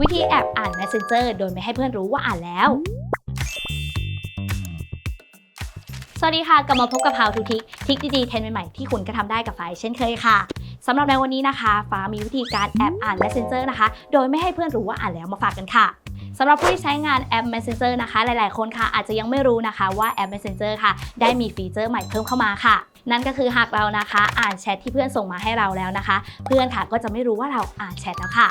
วิธีแอบอ่าน Messenger โดยไม่ให้เพื่อนรู้ว่าอ่านแล้ว สวัสดีค่ะ กลับมาพบกับพาวทูทิกทิกดีๆเทรนใหม่ๆที่คุณก็ทำได้กับฝ่าเช่นเคยค่ะสำหรับในวันนี้นะคะ ฟ้ามีวิธีการแอบอ่าน Messenger นะคะ โดยไม่ให้เพื่อนรู้ว่าอ่านแล้วมาฝากกันค่ะ สำหรับผู้ที่ใช้งานแอป Messenger นะคะ หลาย ๆ คนค่ะ อาจจะยังไม่รู้นะคะว่าแอป Messenger ค่ะ ได้มีฟีเจอร์ใหม่เพิ่มเข้ามาค่ะ นั่นก็คือหากเรานะคะ อ่านแชทที่เพื่อนส่งมาให้เราแล้วนะคะ เพื่อนค่ะก็จะไม่รู้ว่าเราอ่านแชทแล้วค่ะ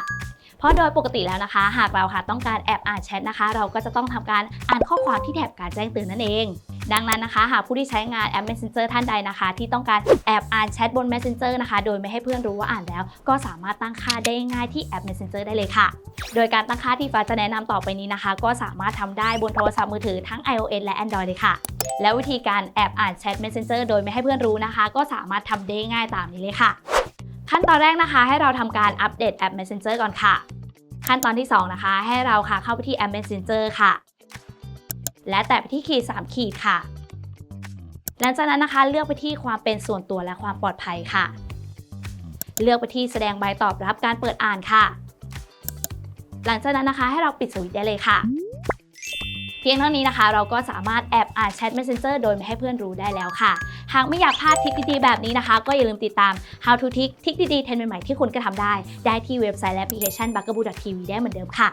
เพราะโดยปกติแล้วนะคะ หากเราค่ะต้องการแอบอ่านแชทนะคะ เราก็จะต้องทำการอ่านข้อความที่แถบการแจ้งเตือนนั่นเอง ดังนั้นนะคะหากผู้ที่ใช้งานแอป Messenger ท่านใดนะคะ ที่ต้องการแอบอ่านแชทบน Messenger นะคะ โดยไม่ให้เพื่อนรู้ว่าอ่านแล้ว ก็สามารถตั้งค่าได้ง่ายที่แอป Messenger ได้เลยค่ะ โดยการตั้งค่าที่ฟ้าจะแนะนำต่อไปนี้นะคะ ก็สามารถทำได้บนโทรศัพท์มือถือทั้ง iOS และ Android เลยค่ะ แล้ววิธีการแอบอ่านแชท Messenger โดยไม่ให้เพื่อนรู้นะคะ ก็สามารถทำได้ง่ายตามนี้เลยค่ะ ขั้นตอนแรกนะคะ ให้เราทำการอัปเดตแอป Messenger ก่อนค่ะ ขั้นตอนที่ 2 นะคะ ให้เราค่ะเข้าไปที่แอป Messenger ค่ะ และแตะไปที่ขีด 3 ขีดค่ะ หลังจากนั้นนะคะเลือกไปที่ความเป็นส่วนตัวและความปลอดภัยค่ะ เลือกไปที่แสดงใบตอบรับการเปิดอ่านค่ะ หลังจากนั้นนะคะให้เราปิดสวิตช์ได้เลยค่ะ เพียงเท่านี้นะคะ เราก็สามารถแอบอ่านแชท Messenger โดยไม่ให้เพื่อนรู้ได้แล้วค่ะ หากไม่อยากพลาดทริคดีๆแบบนี้นะคะ ก็อย่าลืมติดตาม How to Tick ทริคดีๆเทรนด์ใหม่ๆที่คุณก็ทำได้ ได้ที่เว็บไซต์และแอปพลิเคชัน b u g a b o o TV ได้เหมือนเดิมค่ะ